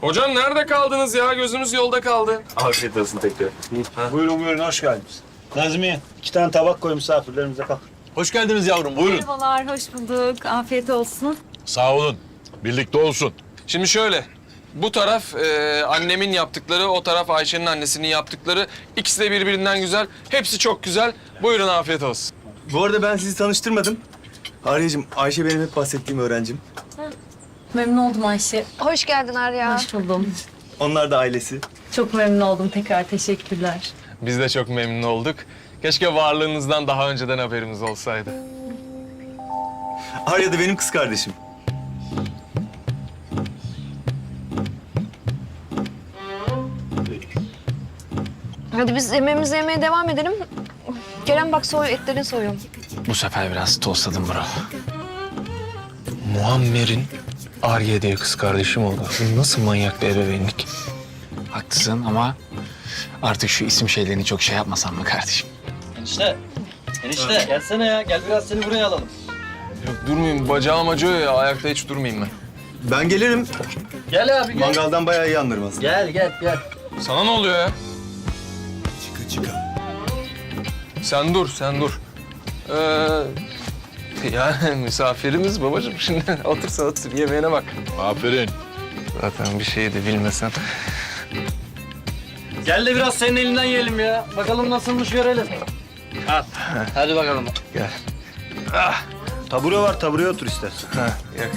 Hocam nerede kaldınız ya? Gözümüz yolda kaldı. Afiyet olsun tekrar. Buyurun buyurun hoş geldiniz. Nazmiye iki tane tabak koy misafirlerimize kalk. Hoş geldiniz yavrum buyurun. Merhabalar, hoş bulduk. Afiyet olsun. Sağ olun. Birlikte olsun. Şimdi şöyle. Bu taraf e, annemin yaptıkları, o taraf Ayşe'nin annesinin yaptıkları. İkisi de birbirinden güzel. Hepsi çok güzel. Buyurun afiyet olsun. Bu arada ben sizi tanıştırmadım. Arya'cığım, Ayşe benim hep bahsettiğim öğrencim. Memnun oldum Ayşe. Hoş geldin Arya. Hoş buldum. Onlar da ailesi. Çok memnun oldum. Tekrar teşekkürler. Biz de çok memnun olduk. Keşke varlığınızdan daha önceden haberimiz olsaydı. Arya da benim kız kardeşim. Hadi biz yemeğimizi yemeye devam edelim. Kerem bak soy etlerini soyuyorum. Bu sefer biraz tosladım bro. Muammer'in Arya diye kız kardeşim oldu. Bu nasıl manyak bir ebeveynlik? Haklısın ama artık şu isim şeylerini çok şey yapmasan mı kardeşim? Enişte. Enişte gelsene ya. Gel biraz seni buraya alalım. Yok durmayayım. Bacağım acıyor ya. Ayakta hiç durmayayım ben. Ben gelirim. Gel abi gel. Mangaldan bayağı iyi anlarım aslında. Gel gel gel. Sana ne oluyor ya? Çıka çıka. Sen dur, sen dur. Ee, yani misafirimiz babacığım şimdi otur sen otur yemeğine bak. Aferin. Zaten bir şey de bilmesen. Gel de biraz senin elinden yiyelim ya. Bakalım nasılmış görelim. Al. Hadi bakalım. Gel. Tabure var tabureye otur istersen. Ha, yak.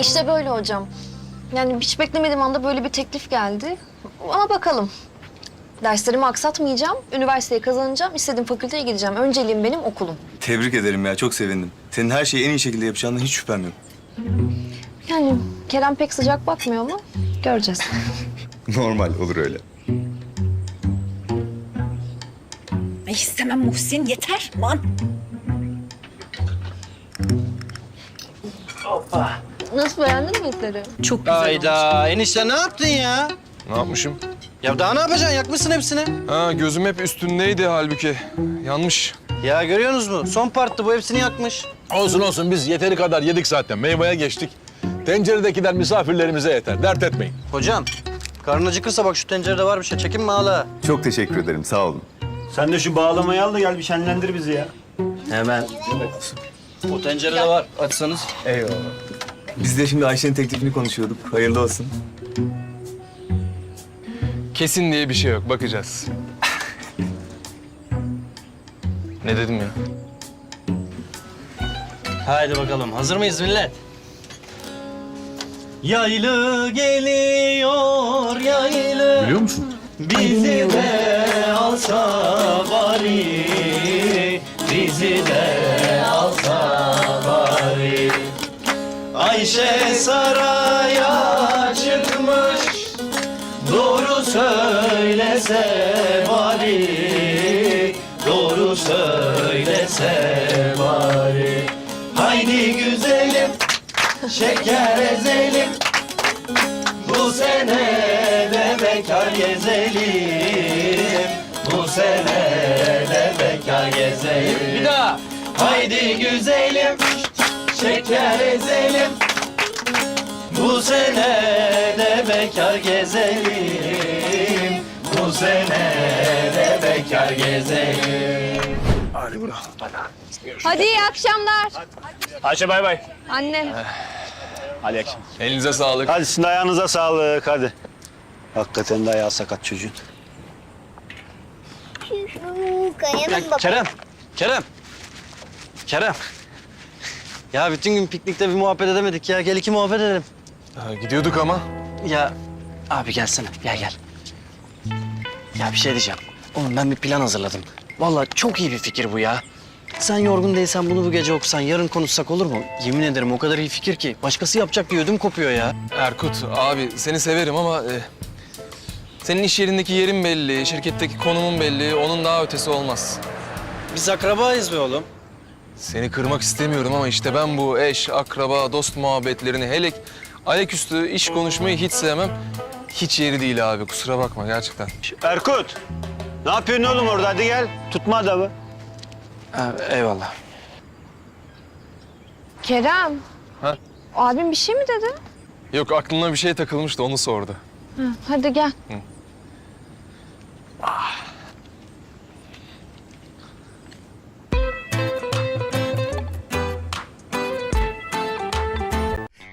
İşte böyle hocam. Yani hiç beklemediğim anda böyle bir teklif geldi. Ama bakalım. Derslerimi aksatmayacağım. Üniversiteyi kazanacağım. istediğim fakülteye gideceğim. Önceliğim benim okulum. Tebrik ederim ya, çok sevindim. Senin her şeyi en iyi şekilde yapacağından hiç şüphem yok. Yani Kerem pek sıcak bakmıyor mu? Göreceğiz. Normal, olur öyle. Ay istemem Muhsin, yeter. Man. Nasıl beğendin mi etleri? Çok güzel olmuş. Hayda. Enişte ne yaptın ya? Ne yapmışım? Ya daha ne yapacaksın? Yakmışsın hepsini. Ha, gözüm hep üstündeydi halbuki. Yanlış. Ya görüyorsunuz mu? Son parttı bu hepsini yakmış. Olsun olsun biz yeteri kadar yedik zaten. Meyveye geçtik. Tenceredekiler misafirlerimize yeter. Dert etmeyin. Hocam. Karnın acıkırsa bak şu tencerede var bir şey. Çekinme hala. Çok teşekkür ederim, sağ olun. Sen de şu bağlamayı al da gel bir şenlendir bizi ya. Hemen. O tencerede var. Açsanız. Eyvallah. Biz de şimdi Ayşe'nin teklifini konuşuyorduk. Hayırlı olsun. Kesin diye bir şey yok. Bakacağız. ne dedim ya? Haydi bakalım. Hazır mıyız millet? Yaylı geliyor yaylı. Biliyor musun? Bizi de alsa bari, Ayşe saraya çıkmış, doğru söylese bari, doğru söylese bari. Haydi güzelim, şeker ezelim, bu sene de bekar gezelim. Bu sene de bekar gezelim. Bir daha. Haydi güzelim, şeker ezelim. Bu sene de bekar gezelim. Bu sene de bekar gezelim. Hadi iyi akşamlar. Ayşe bay bay. Anne. Hadi akşam. Elinize sağlık. Hadi sizin de ayağınıza sağlık hadi. Hakikaten de ayağı sakat çocuğun. Kerem, Kerem. Kerem. Ya bütün gün piknikte bir muhabbet edemedik ya. Gel iki muhabbet edelim. Gidiyorduk ama. Ya abi gelsene. Gel gel. Ya bir şey diyeceğim. Oğlum ben bir plan hazırladım. Vallahi çok iyi bir fikir bu ya. Sen yorgun değilsen bunu bu gece okusan, yarın konuşsak olur mu? Yemin ederim o kadar iyi fikir ki. Başkası yapacak diye ödüm kopuyor ya. Erkut abi seni severim ama... e, senin iş yerindeki yerin belli, şirketteki konumun belli. Onun daha ötesi olmaz. Biz akrabayız be oğlum. Seni kırmak istemiyorum ama işte ben bu eş, akraba, dost muhabbetlerini hele ayaküstü iş konuşmayı hiç sevmem. Hiç yeri değil abi kusura bakma gerçekten. Erkut. Ne yapıyorsun oğlum orada? Hadi gel. Tutma adamı. Eyvallah. Kerem. Ha? Abim bir şey mi dedi? Yok aklına bir şey takılmıştı onu sordu. Ha, hadi gel.